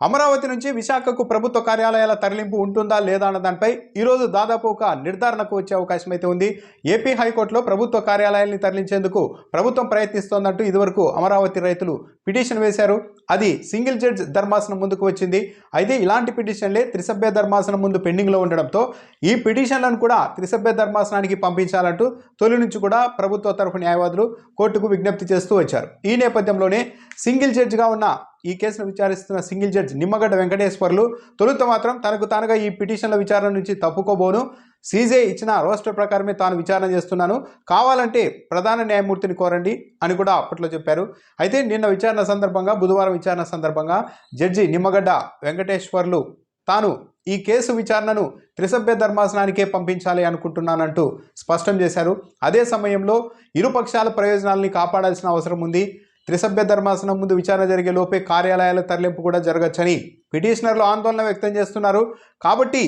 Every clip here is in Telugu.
అమరావతి నుంచి విశాఖకు ప్రభుత్వ కార్యాలయాల తరలింపు ఉంటుందా లేదా అన్న దానిపై ఈరోజు దాదాపు ఒక నిర్ధారణకు వచ్చే అవకాశం అయితే ఉంది. ఏపీ హైకోర్టులో ప్రభుత్వ కార్యాలయాల్ని తరలించేందుకు ప్రభుత్వం ప్రయత్నిస్తోందంటూ ఇదివరకు అమరావతి రైతులు పిటిషన్ వేశారు. అది సింగిల్ జడ్జ్ ధర్మాసనం ముందుకు వచ్చింది. అయితే ఇలాంటి పిటిషన్లే త్రిసభ్య ధర్మాసనం ముందు పెండింగ్లో ఉండడంతో ఈ పిటిషన్లను కూడా త్రిసభ్య ధర్మాసనానికి పంపించాలంటూ తొలి నుంచి కూడా ప్రభుత్వ తరఫు న్యాయవాదులు కోర్టుకు విజ్ఞప్తి చేస్తూ వచ్చారు. ఈ నేపథ్యంలోనే సింగిల్ జడ్జిగా ఉన్న ఈ కేసును విచారిస్తున్న సింగిల్ జడ్జి నిమ్మగడ్డ వెంకటేశ్వర్లు తొలుత మాత్రం తనకు తానుగా ఈ పిటిషన్ల విచారణ నుంచి తప్పుకోబోను. సీజే ఇచ్చిన రోస్టర్ ప్రకారమే తాను విచారణ చేస్తున్నాను. కావాలంటే ప్రధాన న్యాయమూర్తిని కోరండి అని కూడా అప్పట్లో చెప్పారు. అయితే నిన్న విచారణ సందర్భంగా బుధవారం విచారణ సందర్భంగా జడ్జి నిమ్మగడ్డ వెంకటేశ్వర్లు తాను ఈ కేసు విచారణను త్రిసభ్య ధర్మాసనానికే పంపించాలి అనుకుంటున్నానంటూ స్పష్టం చేశారు. అదే సమయంలో ఇరుపక్షాల ప్రయోజనాల్ని కాపాడాల్సిన అవసరం ఉంది. త్రిసభ్య ధర్మాసనం ముందు విచారణ జరిగే లోపే కార్యాలయాల తరలింపు కూడా జరగచ్చని పిటిషనర్లు ఆందోళన వ్యక్తం చేస్తున్నారు. కాబట్టి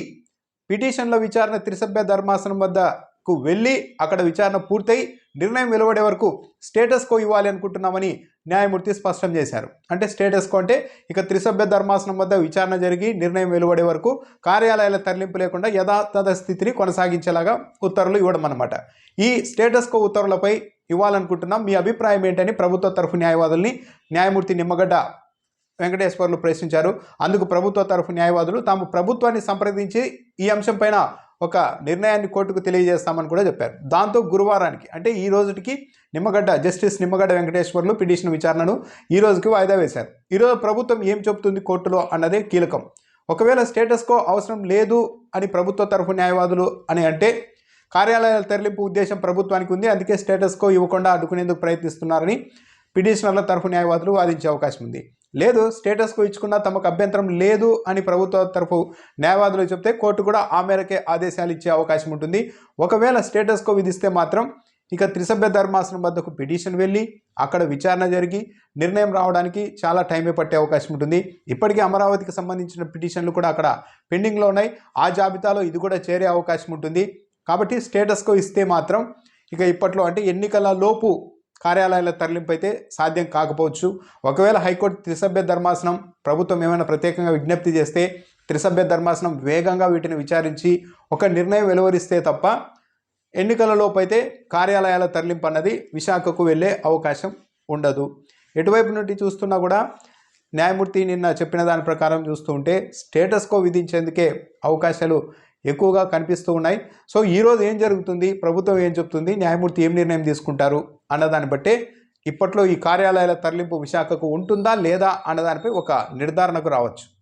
పిటిషన్ల విచారణ త్రిసభ్య ధర్మాసనం వద్దకు వెళ్ళి అక్కడ విచారణ పూర్తయి నిర్ణయం వెలువడే వరకు స్టేటస్ కో ఇవ్వాలి అనుకుంటున్నామని న్యాయమూర్తి స్పష్టం చేశారు. అంటే స్టేటస్ కో అంటే ఇక త్రిసభ్య ధర్మాసనం వద్ద విచారణ జరిగి నిర్ణయం వెలువడే వరకు కార్యాలయాల తరలింపు లేకుండా యథాతథ స్థితిని కొనసాగించేలాగా ఉత్తర్వులు ఇవ్వడం అన్నమాట. ఈ స్టేటస్ కో ఉత్తర్వులపై ఇవ్వాలనుకుంటున్నాం. మీ అభిప్రాయం ఏంటని ప్రభుత్వ తరఫు న్యాయవాదుల్ని న్యాయమూర్తి నిమ్మగడ్డ వెంకటేశ్వర్లు ప్రశ్నించారు. అందుకు ప్రభుత్వ తరఫు న్యాయవాదులు తాము ప్రభుత్వాన్ని సంప్రదించి ఈ అంశంపైన ఒక నిర్ణయాన్ని కోర్టుకు తెలియజేస్తామని కూడా చెప్పారు. దాంతో గురువారానికి అంటే ఈ రోజుకి నిమ్మగడ్డ జస్టిస్ నిమ్మగడ్డ వెంకటేశ్వర్లు పిటిషన్ విచారణను ఈ రోజుకి వాయిదా వేశారు. ఈరోజు ప్రభుత్వం ఏం చెబుతుంది కోర్టులో అన్నదే కీలకం. ఒకవేళ స్టేటస్కో అవసరం లేదు అని ప్రభుత్వ తరఫు న్యాయవాదులు అని అంటే కార్యాలయాల తరలింపు ఉద్దేశం ప్రభుత్వానికి ఉంది. అందుకే స్టేటస్ కో ఇవ్వకుండా అడ్డుకునేందుకు ప్రయత్నిస్తున్నారని పిటిషనర్ల తరఫు న్యాయవాదులు వాదించే అవకాశం ఉంది. లేదు స్టేటస్ కో ఇచ్చుకున్నా తమకు అభ్యంతరం లేదు అని ప్రభుత్వ తరఫు న్యాయవాదులు చెప్తే కోర్టు కూడా ఆ మేరకే ఆదేశాలు ఇచ్చే అవకాశం ఉంటుంది. ఒకవేళ స్టేటస్ కో విధిస్తే మాత్రం ఇక త్రిసభ్య ధర్మాసనం వద్దకు పిటిషన్ వెళ్ళి అక్కడ విచారణ జరిగి నిర్ణయం రావడానికి చాలా టైమే పట్టే అవకాశం ఉంటుంది. ఇప్పటికే అమరావతికి సంబంధించిన పిటిషన్లు కూడా అక్కడ పెండింగ్లో ఉన్నాయి. ఆ జాబితాలో ఇది కూడా చేరే అవకాశం ఉంటుంది. కాబట్టి స్టేటస్కో ఇస్తే మాత్రం ఇక ఇప్పట్లో అంటే ఎన్నికల లోపు కార్యాలయాల తరలింపు అయితే సాధ్యం కాకపోవచ్చు. ఒకవేళ హైకోర్టు త్రిసభ్య ధర్మాసనం ప్రభుత్వం ఏమైనా ప్రత్యేకంగా విజ్ఞప్తి చేస్తే త్రిసభ్య ధర్మాసనం వేగంగా వీటిని విచారించి ఒక నిర్ణయం వెలువరిస్తే తప్ప ఎన్నికలలోపు అయితే కార్యాలయాల తరలింపు అన్నది విశాఖకు వెళ్ళే అవకాశం ఉండదు. ఎటువైపు నుండి చూస్తున్నా కూడా న్యాయమూర్తి నిన్న చెప్పిన దాని ప్రకారం చూస్తూ ఉంటే స్టేటస్కో విధించేందుకే అవకాశాలు ఎక్కువగా కనిపిస్తూ ఉన్నాయి. సో ఈరోజు ఏం జరుగుతుంది? ప్రభుత్వం ఏం చెప్తుంది? న్యాయమూర్తి ఏం నిర్ణయం తీసుకుంటారు? అన్నదాన్ని బట్టే ఇప్పట్లో ఈ కార్యాలయాల తరలింపు విశాఖకు ఉంటుందా లేదా? అన్నదానిపై ఒక నిర్ధారణకు రావచ్చు.